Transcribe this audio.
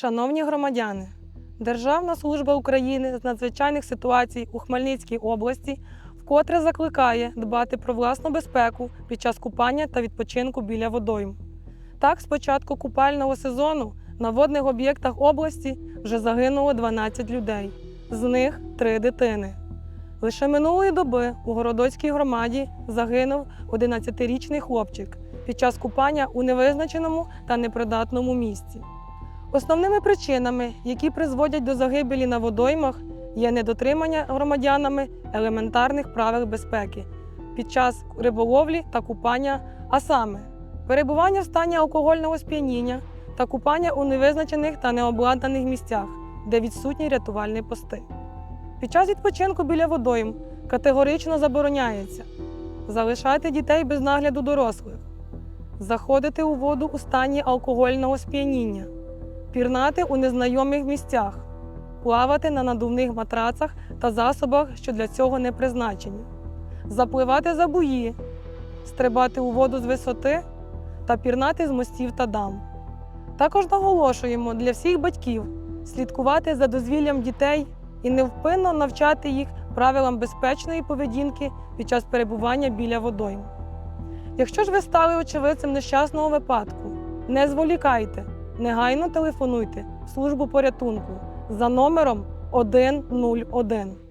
Шановні громадяни, Державна служба України з надзвичайних ситуацій у Хмельницькій області вкотре закликає дбати про власну безпеку під час купання та відпочинку біля водойм. Так, з початку купального сезону на водних об'єктах області вже загинуло 12 людей, з них 3 дитини. Лише минулої доби у Городоцькій громаді загинув 11-річний хлопчик під час купання у невизначеному та непридатному місці. Основними причинами, які призводять до загибелі на водоймах, є недотримання громадянами елементарних правил безпеки під час риболовлі та купання, а саме перебування в стані алкогольного сп'яніння та купання у невизначених та необладнаних місцях, де відсутні рятувальні пости. Під час відпочинку біля водойм категорично забороняється залишати дітей без нагляду дорослих, заходити у воду у стані алкогольного сп'яніння, пірнати у незнайомих місцях, плавати на надувних матрацах та засобах, що для цього не призначені, запливати за буї, стрибати у воду з висоти та пірнати з мостів та дам. Також наголошуємо для всіх батьків слідкувати за дозвіллям дітей і невпинно навчати їх правилам безпечної поведінки під час перебування біля водойм. Якщо ж ви стали очевидцем нещасного випадку, не зволікайте, негайно телефонуйте в службу порятунку за номером 101.